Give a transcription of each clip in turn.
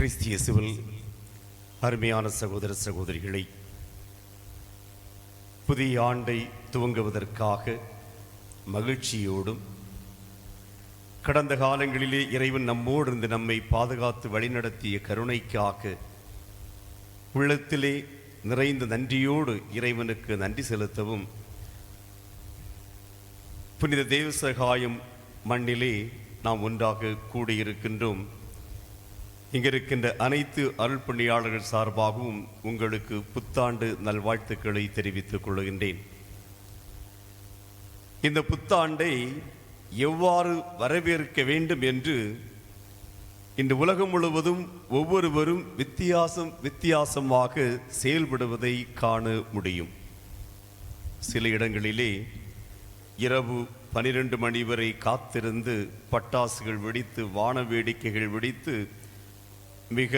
கிறிஸ்தியசுவில் அருமையான சகோதர சகோதரிகளை புதிய ஆண்டை துவங்குவதற்காக மகிழ்ச்சியோடும் கடந்த காலங்களிலே இறைவன் நம்மோடு இருந்து நம்மை பாதுகாத்து வழிநடத்திய கருணைக்காக உள்ளத்திலே நிறைந்த நன்றியோடு இறைவனுக்கு நன்றி செலுத்தவும் புனித தேவசகாயம் மண்ணிலே நாம் ஒன்றாக கூடியிருக்கின்றோம். இங்கிருக்கின்ற அனைத்து அருள் பணியாளர்கள் சார்பாகவும் உங்களுக்கு புத்தாண்டு நல்வாழ்த்துக்களை தெரிவித்துக் கொள்கின்றேன். இந்த புத்தாண்டை எவ்வாறு வரவேற்க வேண்டும் என்று இந்த உலகம் முழுவதும் ஒவ்வொருவரும் வித்தியாசம் வித்தியாசமாக செயல்படுவதை காண முடியும். சில இடங்களிலே இரவு பனிரெண்டு மணி வரை காத்திருந்து பட்டாசுகள் வெடித்து வான வேடிக்கைகள் வெடித்து மிக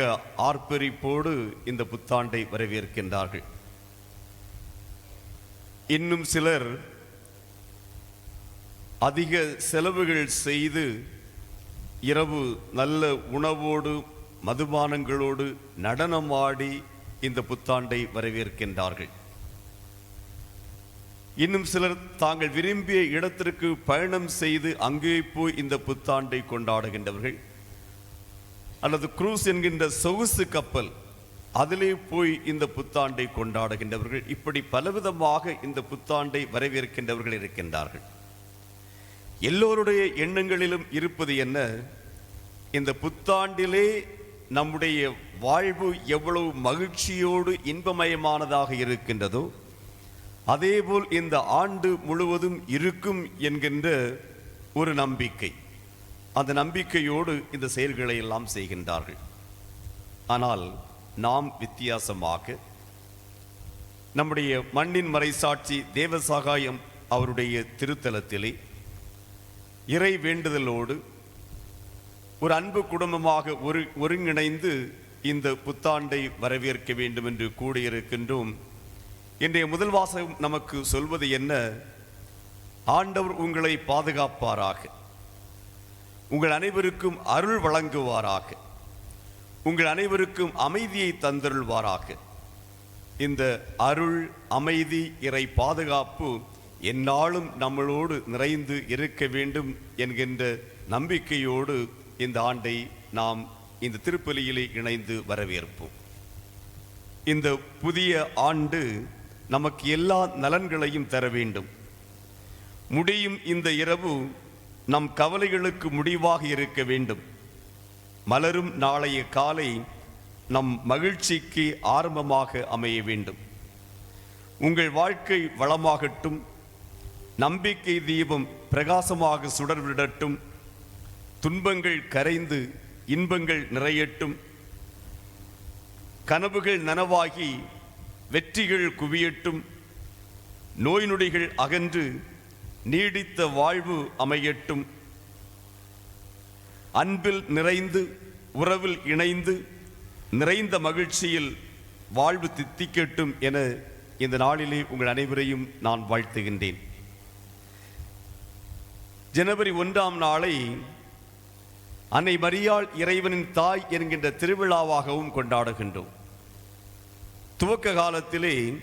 ஆர்ப்பரிப்போடு இந்த புத்தாண்டை வரவேற்கின்றார்கள். இன்னும் சிலர் அதிக செலவுகள் செய்து இரவு நல்ல உணவோடு மதுபானங்களோடு நடனமாடி இந்த புத்தாண்டை வரவேற்கின்றார்கள். இன்னும் சிலர் தாங்கள் விரும்பிய இடத்திற்கு பயணம் செய்து அங்கே போய் இந்த புத்தாண்டை கொண்டாடுகின்றவர்கள். அல்லது குரூஸ் என்கின்ற சொகுசு கப்பல் அதிலே போய் இந்த புத்தாண்டை கொண்டாடுகின்றவர்கள் இப்படி பலவிதமாக இந்த புத்தாண்டை வரவேற்கின்றவர்கள் இருக்கின்றார்கள். எல்லோருடைய எண்ணங்களிலும் இருப்பது என்ன? இந்த புத்தாண்டிலே நம்முடைய வாழ்வு எவ்வளவு மகிழ்ச்சியோடு இன்பமயமானதாக இருக்கின்றதோ அதேபோல் இந்த ஆண்டு முழுவதும் இருக்கும் என்கின்ற ஒரு நம்பிக்கை. அந்த நம்பிக்கையோடு இந்த செயல்களை எல்லாம் செய்கின்றார்கள். ஆனால் நாம் வித்தியாசமாக நம்முடைய மண்ணின் மறைசாட்சி தேவசகாயம் அவருடைய திருத்தலத்திலே இறை வேண்டுதலோடு ஒரு அன்பு குடும்பமாக ஒரு ஒருங்கிணைந்து இந்த புத்தாண்டை வரவேற்க வேண்டும் என்று கூடியிருக்கின்றோம். இன்றைய முதல் வாசகம் நமக்கு சொல்வது என்ன? ஆண்டவர் உங்களை பாதுகாப்பாராக. உங்கள் அனைவருக்கும் அருள் வழங்குவாராக. உங்கள் அனைவருக்கும் அமைதியை தந்தருள்வாராக. இந்த அருள் அமைதி இறை பாதுகாப்பு எந்நாளும் நம்மளோடு நிறைந்து இருக்க வேண்டும் என்கின்ற நம்பிக்கையோடு இந்த ஆண்டை நாம் இந்த திருப்பலியிலே இணைந்து வரவேற்போம். இந்த புதிய ஆண்டு நமக்கு எல்லா நலன்களையும் தர வேண்டும். முடியும் இந்த இரவு நம் கவலைகளுக்கு முடிவாக இருக்க வேண்டும். மலரும் நாளைய காலை நம் மகிழ்ச்சிக்கு ஆரம்பமாக அமைய வேண்டும். உங்கள் வாழ்க்கை வளமாகட்டும். நம்பிக்கை தீபம் பிரகாசமாக சுடர்விடட்டும். துன்பங்கள் கரைந்து இன்பங்கள் நிறையட்டும். கனவுகள் நனவாகி வெற்றிகள் குவியட்டும். நோய் நொடிகள் அகன்று நீடித்த வாழ்வு அமையட்டும். அன்பில் நிறைந்து உறவில் இணைந்து நிறைந்த மகிழ்ச்சியில் வாழ்வு தித்திக்கட்டும் என இந்த நாளிலே உங்கள் அனைவரையும் நான் வாழ்த்துகின்றேன். ஜனவரி ஒன்றாம் நாளை அன்னை மரியாள் இறைவனின் தாய் என்கின்ற திருவிழாவாகவும் கொண்டாடுகின்றோம். துவக்க காலத்திலே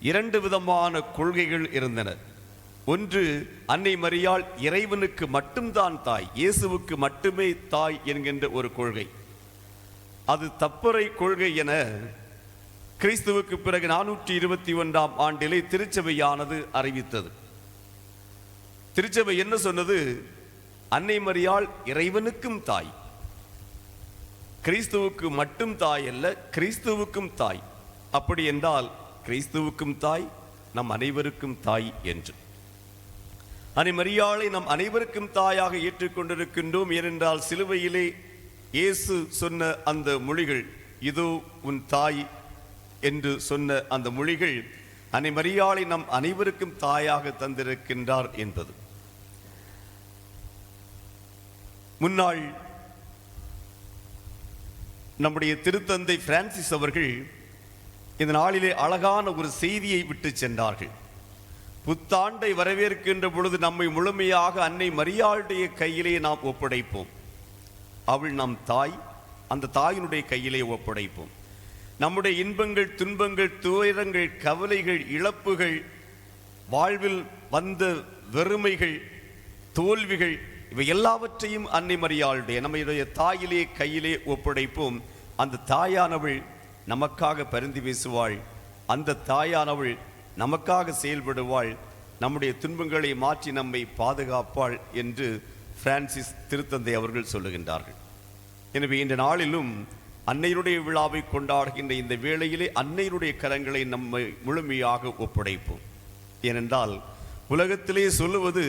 இரண்டு விதமான கொள்கைகள் இருந்தன. ஒன்று அன்னை மரியாள் இறைவனுக்கு மட்டும்தான் தாய் இயேசுவுக்கு மட்டுமே தாய் என்கின்ற ஒரு கொள்கை. அது தப்பறை கொள்கை என கிறிஸ்துவுக்கு பிறகு நானூற்றி இருபத்தி ஒன்றாம் ஆண்டிலே திருச்சபையானது அறிவித்தது. திருச்சபை என்ன சொன்னது? அன்னை மரியாள் இறைவனுக்கும் தாய் கிறிஸ்துவுக்கு மட்டும் தாய் அல்ல கிறிஸ்துவுக்கும் தாய். அப்படி என்றால் கிறிஸ்துவுக்கும் தாய் நம் அனைவருக்கும் தாய் என்று. அன்னை மரியாளை நம் அனைவருக்கும் தாயாக ஏற்றுக்கொண்டிருக்கின்றோம் ஏனென்றால் சிலுவையிலே இயேசு சொன்ன அந்த மொழிகள் இதோ உன் தாய் என்று சொன்ன அந்த மொழிகள் அனை மரியாளை நம் அனைவருக்கும் தாயாக தந்திருக்கின்றார் என்பது. முன்னாள் நம்முடைய திருத்தந்தை பிரான்சிஸ் அவர்கள் இந்த நாளிலே அழகான ஒரு செய்தியை விட்டு சென்றார்கள். புத்தாண்டை வரவேற்கின்ற பொழுது நம்மை முழுமையாக அன்னை மரியாளுடைய கையிலே நாம் ஒப்படைப்போம். அவள் நம் தாய் அந்த தாயினுடைய கையிலே ஒப்படைப்போம். நம்முடைய இன்பங்கள் துன்பங்கள் துயரங்கள் கவலைகள் இழப்புகள் வாழ்வில் வந்த வெறுமைகள் தோல்விகள் இவை எல்லாவற்றையும் அன்னை மரியாளுடைய நம்முடைய தாயிலே கையிலே ஒப்படைப்போம். அந்த தாயானவள் நமக்காக பரிந்து பேசுவாள். அந்த தாயானவள் நமக்காக செயல்படுவாள் நம்முடைய துன்பங்களை மாற்றி நம்மை பாதுகாப்பாள் என்று பிரான்சிஸ் திருத்தந்தை அவர்கள் சொல்லுகின்றார்கள். எனவே இந்த நாளிலும் அன்னையுடைய விழாவை கொண்டாடுகின்ற இந்த வேளையிலே அன்னையுடைய கரங்களை நம்மை முழுமையாக ஒப்படைப்போம். ஏனென்றால் உலகத்திலே சொல்லுவது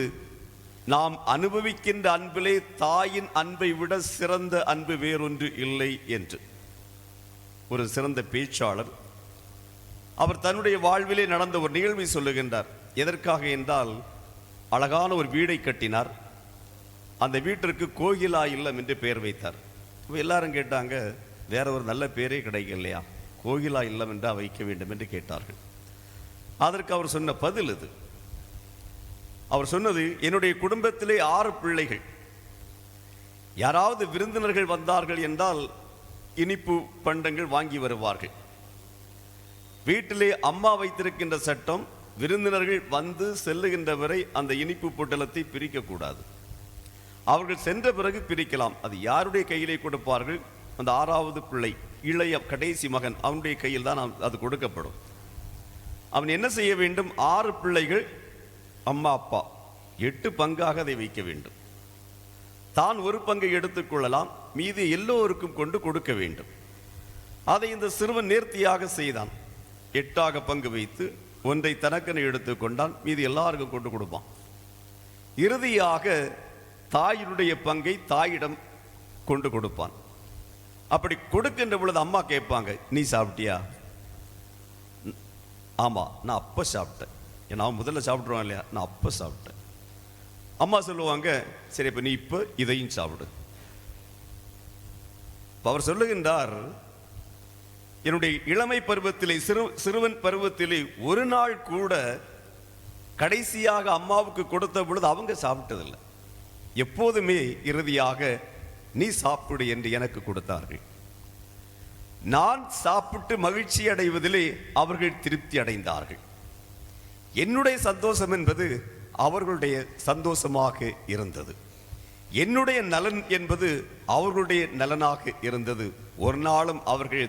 நாம் அனுபவிக்கின்ற அன்பிலே தாயின் அன்பை விட சிறந்த அன்பு வேறொன்று இல்லை என்று. ஒரு சிறந்த பேச்சாளர் அவர் தன்னுடைய வாழ்விலே நடந்த ஒரு நிகழ்வை சொல்லுகின்றார். எதற்காக என்றால் அழகான ஒரு வீடை கட்டினார். அந்த வீட்டிற்கு கோகிலா இல்லம் என்று பெயர் வைத்தார். இப்போ எல்லாரும் கேட்டாங்க வேற ஒரு நல்ல பேரே கிடைக்கலையா? கோகிலா இல்லம் என்றா வைக்க வேண்டும் என்று கேட்டார்கள். அதற்கு அவர் சொன்ன பதில் இது. அவர் சொன்னது என்னுடைய குடும்பத்திலே ஆறு பிள்ளைகள். யாராவது விருந்தினர்கள் வந்தார்கள் என்றால் இனிப்பு பண்டங்கள் வாங்கி வருவார்கள். வீட்டிலே அம்மா வைத்திருக்கின்ற சட்டம் விருந்தினர்கள் வந்து செல்லுகின்ற வரை அந்த இனிப்பு பொட்டலத்தை பிரிக்கக்கூடாது. அவர்கள் சென்ற பிறகு பிரிக்கலாம். அது யாருடைய கையிலே கொடுப்பார்கள்? அந்த ஆறாவது பிள்ளை இளைய கடைசி மகன் அவனுடைய கையில் தான் அது கொடுக்கப்படும். அவன் என்ன செய்ய வேண்டும்? ஆறு பிள்ளைகள் அம்மா அப்பா எட்டு பங்காக அதை வைக்க வேண்டும். தான் ஒரு பங்கை எடுத்துக்கொள்ளலாம் மீதி எல்லோருக்கும் கொண்டு கொடுக்க வேண்டும். அதை இந்த சிறுவன் நேர்த்தியாக செய்தான். எட்டாக பங்கு வைத்து ஒன்றை தனக்கென எடுத்து கொண்டான் மீதி எல்லாருக்கும் கொண்டு கொடுப்பான். இறுதியாக தாயினுடைய பங்கை தாயிடம் கொண்டு கொடுப்பான். அப்படி கொடுக்கின்ற பொழுது அம்மா கேட்பாங்க நீ சாப்பிட்டியா? ஆமா நான் அப்ப சாப்பிட்டேன். ஏன்னா அவன் முதல்ல சாப்பிட்ருவான் இல்லையா? நான் அப்ப சாப்பிட்டேன். அம்மா சொல்லுவாங்க சரி இப்ப நீ இப்ப இதையும் சாப்பிடு. அவர் சொல்லுகின்றார் என்னுடைய இளமை பருவத்திலே சிறு சிறுவன் பருவத்திலே ஒரு நாள் கூட கடைசியாக அம்மாவுக்கு கொடுத்த பொழுது அவங்க சாப்பிட்டதில்லை. எப்போதுமே இறுதியாக நீ சாப்பிடு என்று எனக்கு கொடுத்தார்கள். நான் சாப்பிட்டு மகிழ்ச்சி அடைவதிலே அவர்கள் திருப்தி அடைந்தார்கள். என்னுடைய சந்தோஷம் என்பது அவர்களுடைய சந்தோஷமாக இருந்தது. என்னுடைய நலன் என்பது அவர்களுடைய நலனாக இருந்தது. ஒரு நாளும் அவர்கள்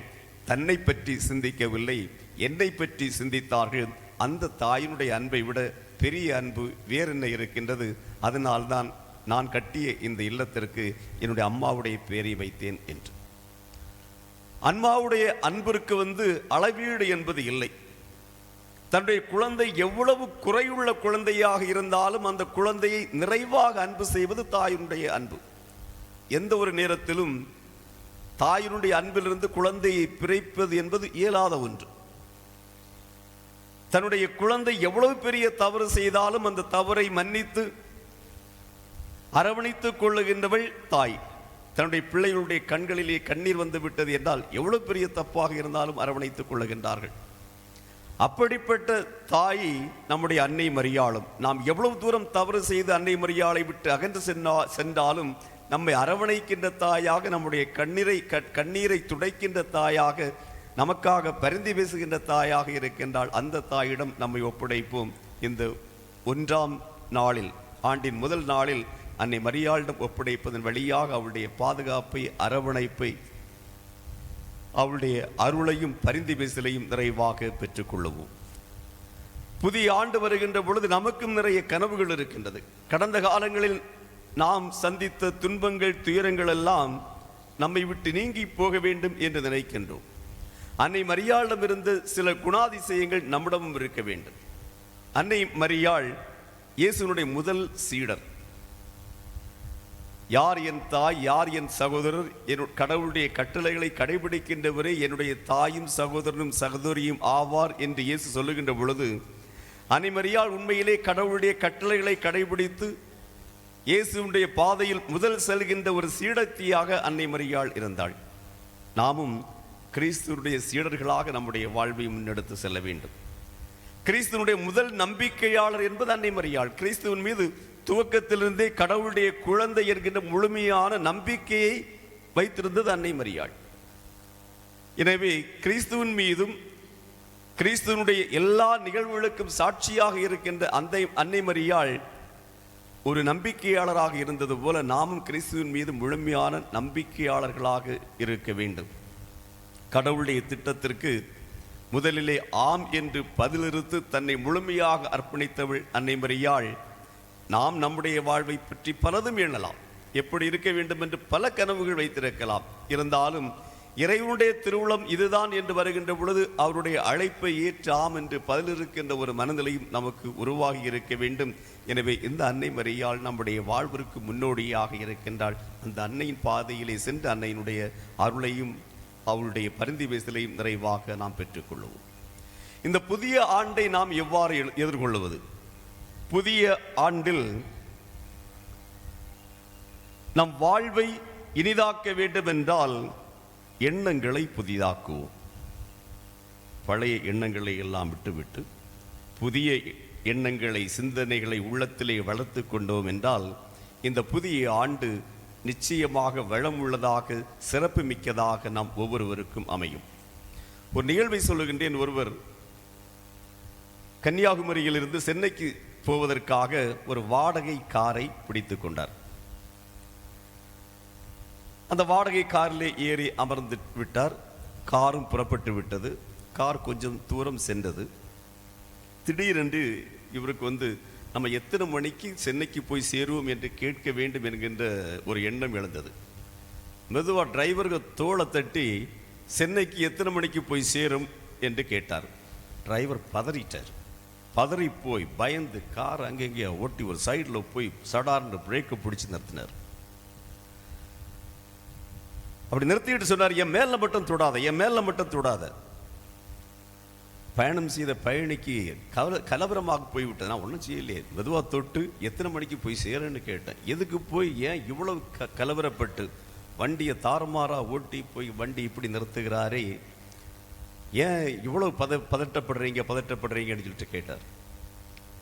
தன்னை பற்றி சிந்திக்கவில்லை என்னை பற்றி சிந்தித்தார்கள். அந்த தாயினுடைய அன்பை விட பெரிய அன்பு வேறென்ன இருக்கின்றது? அதனால்தான் நான் கட்டிய இந்த இல்லத்திற்கு என்னுடைய அம்மாவுடைய பெயரை வைத்தேன் என்று. அம்மாவுடைய அன்பிற்கு வந்து அளவீடு என்பது இல்லை. தன்னுடைய குழந்தை எவ்வளவு குறையுள்ள குழந்தையாக இருந்தாலும் அந்த குழந்தையை நிறைவாக அன்பு செய்வது தாயினுடைய அன்பு. எந்த ஒரு நேரத்திலும் தாயினுடைய அன்பிலிருந்து குழந்தையை பிரிப்பது என்பது இயலாத ஒன்று. தன்னுடைய குழந்தை எவ்வளவு பெரிய தவறு செய்தாலும் அந்த தவறை மன்னித்து அரவணைத்துக் கொள்ளுகின்றவள் தாய். தன்னுடைய பிள்ளைகளுடைய கண்களிலே கண்ணீர் வந்து விட்டது என்றால் எவ்வளவு பெரிய தப்பாக இருந்தாலும் அரவணைத்துக் கொள்ளுகின்றார்கள். அப்படிப்பட்ட தாய் நம்முடைய அன்னை மரியாளும். நாம் எவ்வளவு தூரம் தவறு செய்து அன்னை மரியாளை விட்டு அகன்று சென்றா சென்றாலும் நம்மை அரவணைக்கின்ற தாயாக நம்முடைய கண்ணீரை க- கண்ணீரை துடைக்கின்ற தாயாக நமக்காக பரிந்து பேசுகின்ற தாயாக இருக்கின்றால் அந்த தாயிடம் நம்மை ஒப்படைப்போம். இந்த ஒன்றாம் நாளில் ஆண்டின் முதல் நாளில் அன்னை மரியாளிடம் ஒப்படைப்பதன் வழியாக அவளுடைய பாதுகாப்பை அரவணைப்பை அவளுடைய அருளையும் பரிந்து பேசலையும் நிறைவாக பெற்றுக்கொள்ளுவோம். புதிய ஆண்டு வருகின்ற பொழுது நமக்கும் நிறைய கனவுகள் இருக்கின்றது. கடந்த காலங்களில் நாம் சந்தித்த துன்பங்கள் துயரங்கள் எல்லாம் நம்மை விட்டு நீங்கி போக வேண்டும் என்று நினைக்கின்றோம். அன்னை மரியாளிடம் இருந்த சில குணாதிசயங்கள் நம்மிடமும் இருக்க வேண்டும். அன்னை மரியாள் இயேசுனுடைய முதல் சீடர். யார் என் தாய் யார் என் சகோதரர்? என் கடவுளுடைய கட்டளைகளை கடைபிடிக்கின்றவரே என்னுடைய தாயும் சகோதரனும் சகோதரியும் ஆவார் என்று இயேசு சொல்லுகின்ற பொழுது அனைமரியால் உண்மையிலே கடவுளுடைய கட்டளைகளை கடைபிடித்து இயேசுடைய பாதையில் முதல் செல்கின்ற ஒரு சீடத்தியாக அன்னை மரியாள் இருந்தாள். நாமும் கிறிஸ்துவனுடைய சீடர்களாக நம்முடைய வாழ்வை முன்னெடுத்து செல்ல வேண்டும். கிறிஸ்துவனுடைய முதல் நம்பிக்கையாளர் என்பது அன்னை மரியாள். கிறிஸ்துவின் மீது துவக்கத்திலிருந்தே கடவுளுடைய குழந்தை என்கின்ற முழுமையான நம்பிக்கையை வைத்திருந்தது அன்னை மரியாள். எனவே கிறிஸ்துவின் மீதும் கிறிஸ்துவனுடைய எல்லா நிகழ்வுகளுக்கும் சாட்சியாக இருக்கின்ற அந்த அன்னை மரியாள் ஒரு நம்பிக்கையாளராக இருந்தது போல நாமும் கிறிஸ்துவின் மீது முழுமையான நம்பிக்கையாளர்களாக இருக்க வேண்டும். கடவுளுடைய திட்டத்திற்கு முதலிலே ஆம் என்று பதிலிருத்து தன்னை முழுமையாக அர்ப்பணித்தவள் அன்னை மரியாள் நாம் நம்முடைய வாழ்வை பற்றி பலதும் எண்ணலாம். எப்படி இருக்க வேண்டும் என்று பல கனவுகள் வைத்திருக்கலாம். இருந்தாலும் இறைவனுடைய திருவுளம் இதுதான் என்று வருகின்ற பொழுது அவருடைய அழைப்பை ஏற்று ஆம் என்று பதிலிருக்கின்ற ஒரு மனநிலையும் நமக்கு உருவாகி இருக்க வேண்டும். எனவே இந்த அன்னை மரியாள் நம்முடைய வாழ்விற்கு முன்னோடியாக இருக்கின்றாள். அந்த அன்னையின் பாதையிலே சென்று அன்னையினுடைய அருளையும் அவளுடைய பரிந்தி பேசலையும் நிறைவாக நாம் பெற்றுக்கொள்வோம். இந்த புதிய ஆண்டை நாம் எவ்வாறு எதிர்கொள்வது? புதிய ஆண்டில் நம் வாழ்வை இனிதாக்க வேண்டும் என்றால் எண்ணங்களை புதிதாக்குவோம். பழைய எண்ணங்களை எல்லாம் விட்டுவிட்டு புதிய எண்ணங்களை சிந்தனைகளை உள்ளத்திலே வளர்த்து கொண்டோம் என்றால் இந்த புதிய ஆண்டு நிச்சயமாக வளமுள்ளதாக சிறப்பு மிக்கதாக நாம் ஒவ்வொருவருக்கும் அமையும். ஒரு நிகழ்வை சொல்லுகின்றேன். ஒருவர் கன்னியாகுமரியிலிருந்து சென்னைக்கு போவதற்காக ஒரு வாடகை காரை பிடித்து கொண்டார். அந்த வாடகை காரிலே ஏறி அமர்ந்து விட்டார். காரும் புறப்பட்டு விட்டது. கார் கொஞ்சம் தூரம் சென்றது. திடீரென்று இவருக்கு வந்து நம்ம எத்தனை மணிக்கு சென்னைக்கு போய் சேருவோம் என்று கேட்க வேண்டும் என்கின்ற ஒரு எண்ணம் எழுந்தது. மெதுவாக டிரைவருக்கு தோளை தட்டி சென்னைக்கு எத்தனை மணிக்கு போய் சேரும்? என்று கேட்டார். டிரைவர் பதறிட்டார். பதறி போய் பயந்து கார் அங்கங்கே ஓட்டி ஒரு சைடில் போய் சடார்னு பிரேக்கை பிடிச்சி நிறுத்தினார். அப்படி நிறுத்திட்டு சொன்னார் என் மேல மட்டும் தொடாத என் மேல மட்டும் தொடாத. பயணம் செய்த பயணிக்கு கவல கலவரமாக போய்விட்டது. நான் ஒன்றும் செய்யலையே. மெதுவாக தொட்டு எத்தனை மணிக்கு போய் சேரேன்னு கேட்டேன். எதுக்கு போய் ஏன் இவ்வளவு க கலவரப்பட்டு வண்டியை தாறுமாறா ஓட்டி போய் வண்டி இப்படி நிறுத்துகிறாரே? ஏன் இவ்வளவு பத பதட்டப்படுறீங்க பதட்டப்படுறீங்கன்னு சொல்லிட்டு கேட்டார்.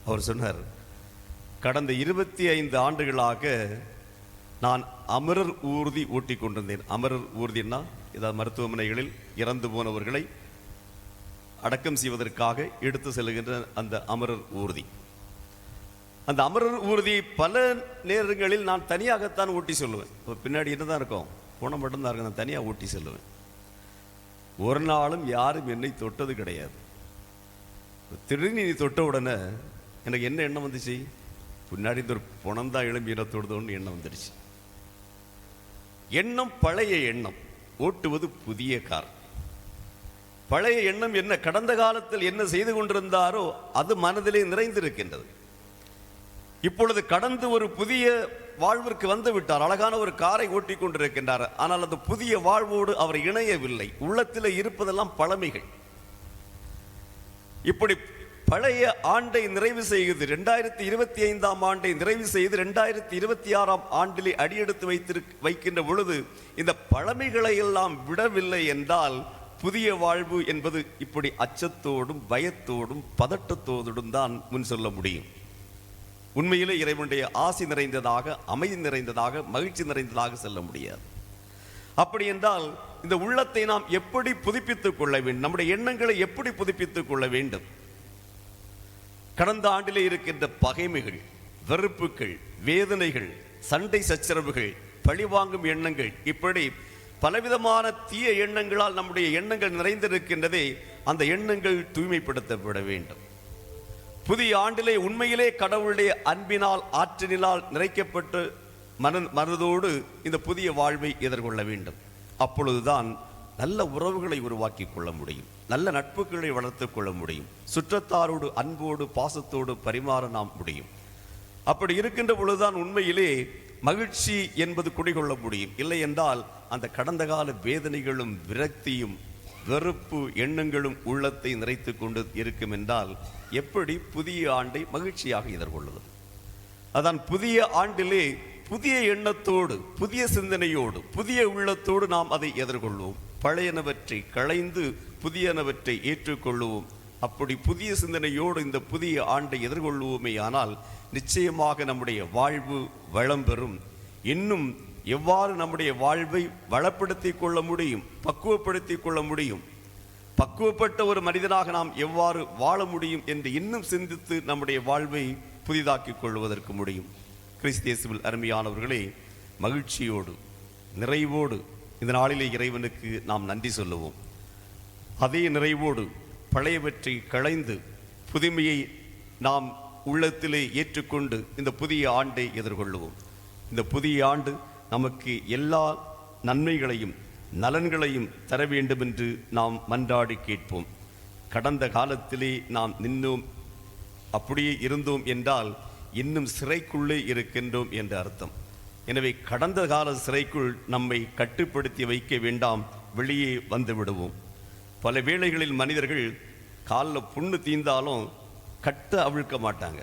அவர் சொன்னார் கடந்த இருபத்தி ஐந்து ஆண்டுகளாக நான் அமரர் ஊர்தி ஊட்டி கொண்டிருந்தேன் அமரர் ஊர்தின்னா ஏதாவது மருத்துவமனைகளில் இறந்து போனவர்களை அடக்கம் செய்வதற்காக எடுத்து செல்கின்ற அந்த அமரர் ஊர்தி. அந்த அமரர் ஊர்தி பல நேரங்களில் நான் தனியாகத்தான் ஊட்டி சொல்லுவேன். இப்போ பின்னாடி என்னதான் இருக்கும்? போன மட்டும்தான் இருக்கும். நான் தனியாக ஊட்டி செல்லுவேன். ஒரு நாளும் யாரும் என்னை தொட்டது கிடையாது. திடீர்னு நீ தொட்ட உடனே எனக்கு என்ன எண்ணம் வந்துச்சு? பின்னாடி இந்த ஒரு புணந்தா இளம்பியில தொடுதோன்னு எண்ணம் வந்துடுச்சு எண்ணம் பழைய எண்ணம். ஓட்டுவது புதிய கார். பழைய எண்ணம் என்ன கடந்த காலத்தில் என்ன செய்து கொண்டிருந்தாரோ அது மனதிலே நிறைந்திருக்கின்றது. இப்பொழுது கடந்து ஒரு புதிய வாழ்விற்கு வந்து விட்டார். அழகான ஒரு காரை ஓட்டி கொண்டிருக்கின்றார். ஆனால் அந்த புதிய வாழ்வோடு அவர் இணையவில்லை. உள்ளத்தில் இருப்பதெல்லாம் பழமைகள். இப்படி பழைய ஆண்டை நிறைவு செய்து ரெண்டாயிரத்தி இருபத்தி ஐந்தாம் ஆண்டை நிறைவு செய்து ரெண்டாயிரத்தி இருபத்தி ஆறாம் ஆண்டிலே அடியெடுத்து வைத்திரு வைக்கின்ற பொழுது இந்த பழமைகளை எல்லாம் விடவில்லை என்றால் புதிய வாழ்வு என்பது இப்படி அச்சத்தோடும் பயத்தோடும் பதட்டத்தோடும் தான் முன் சொல்ல முடியும். உண்மையிலே இறைவனுடைய ஆசி நிறைந்ததாக அமைதி நிறைந்ததாக மகிழ்ச்சி நிறைந்ததாக செல்ல முடியாது. அப்படி என்றால் இந்த உள்ளத்தை நாம் எப்படி புதுப்பித்துக் கொள்ள வேண்டும்? நம்முடைய எண்ணங்களை எப்படி புதுப்பித்துக் கொள்ள வேண்டும்? கடந்த ஆண்டிலே இருக்கின்ற பகைமைகள் வெறுப்புகள் வேதனைகள் சண்டை சச்சரவுகள் பழிவாங்கும் எண்ணங்கள் இப்படி பலவிதமான தீய எண்ணங்களால் நம்முடைய எண்ணங்கள் நிறைந்திருக்கின்றதே அந்த எண்ணங்கள் தூய்மைப்படுத்தப்பட வேண்டும். புதிய ஆண்டிலே உண்மையிலே கடவுளுடைய அன்பினால் ஆற்றலினால் நிறைக்கப்பட்டு மன மனதோடு இந்த புதிய வாழ்வை எதிர்கொள்ள வேண்டும். அப்பொழுதுதான் நல்ல உறவுகளை உருவாக்கி கொள்ள முடியும். நல்ல நட்புகளை வளர்த்துக் கொள்ள முடியும். சுற்றத்தாரோடு அன்போடு பாசத்தோடு பரிமாற நாம் முடியும். அப்படி இருக்கின்ற பொழுதுதான் உண்மையிலே மகிழ்ச்சி என்பது குடிகொள்ள முடியும். இல்லை என்றால் அந்த கடந்த கால வேதனைகளும் விரக்தியும் வெறுப்பு எண்ணங்களும் உள்ளத்தை நிறைத்து கொண்டு இருக்கும் என்றால் எப்படி புதிய ஆண்டை மகிழ்ச்சியாக எதிர்கொள்வது? அதான் புதிய ஆண்டிலே புதிய எண்ணத்தோடு புதிய சிந்தனையோடு புதிய உள்ளத்தோடு நாம் அதை எதிர்கொள்வோம். பழையனவற்றை களைந்து புதியனவற்றை ஏற்றுக்கொள்வோம் அப்படி புதிய சிந்தனையோடு இந்த புதிய ஆண்டை எதிர்கொள்வோமே ஆனால் நிச்சயமாக நம்முடைய வாழ்வு வளம் பெறும். இன்னும் எவ்வாறு நம்முடைய வாழ்வை வளப்படுத்திக் கொள்ள முடியும் பக்குவப்படுத்தி கொள்ள முடியும்? பக்குவப்பட்ட ஒரு மனிதனாக நாம் எவ்வாறு வாழ முடியும் என்று இன்னும் சிந்தித்து நம்முடைய வாழ்வை புதிதாக்கிக் கொள்வதற்கு முடியும். கிறிஸ்தியசுவில் அருமையானவர்களே மகிழ்ச்சியோடு நிறைவோடு இந்த நாளிலே இறைவனுக்கு நாம் நன்றி சொல்லுவோம். அதே நிறைவோடு பழையவற்றை களைந்து புதுமையை நாம் உள்ளத்திலே ஏற்றுக்கொண்டு இந்த புதிய ஆண்டை எதிர்கொள்ளுவோம். இந்த புதிய ஆண்டு நமக்கு எல்லா நன்மைகளையும் நலன்களையும் தர வேண்டும் என்று நாம் மன்றாடி கேட்போம். கடந்த காலத்திலே நாம் நின்னோம் அப்படியே இருந்தோம் என்றால் இன்னும் சிறைக்குள்ளே இருக்கின்றோம் என்று அர்த்தம். எனவே கடந்த கால சிறைக்குள் நம்மை கட்டுப்படுத்தி வைக்க வேண்டாம் வெளியே வந்து விடுவோம். பல வேளைகளில் மனிதர்கள் காலில் புண்ணு தீந்தாலும் கட்டை அவிழ்க்க மாட்டாங்க.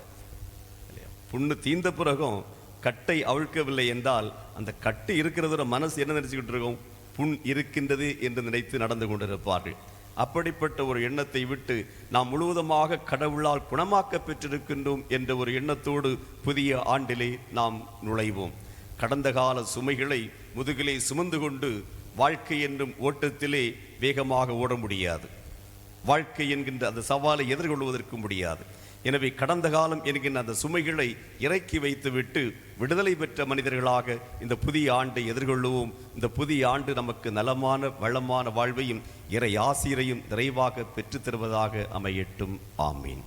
புண்ணு தீந்த பிறகும் கட்டை அவிழ்க்கவில்லை என்றால் அந்த கட்டு இருக்கிறதோட மனசு என்ன நினைச்சுக்கிட்டு இருக்கும்? புண் இருக்கின்றது என்று நினைத்து நடந்து கொண்டிருப்பார்கள். அப்படிப்பட்ட ஒரு எண்ணத்தை விட்டு நாம் முழுவதுமாக கடவுளால் குணமாக்க பெற்றிருக்கின்றோம் என்ற ஒரு எண்ணத்தோடு புதிய ஆண்டிலே நாம் நுழைவோம். கடந்த கால சுமைகளை முதுகிலே சுமந்து கொண்டு வாழ்க்கை என்னும் ஓட்டத்திலே வேகமாக ஓட முடியாது. வாழ்க்கை என்கின்ற அந்த சவாலை எதிர்கொள்வதற்கு முடியாது. எனவே கடந்த காலம் என்கின்ற அந்த சுமைகளை இறக்கி வைத்துவிட்டு விடுதலை பெற்ற மனிதர்களாக இந்த புதிய ஆண்டை எதிர்கொள்ளுவோம். இந்த புதிய ஆண்டு நமக்கு நலமான வளமான வாழ்வையும் இறை ஆசிரையும் நிறைவாக பெற்றுத் தருவதாக அமையட்டும். ஆமீன்.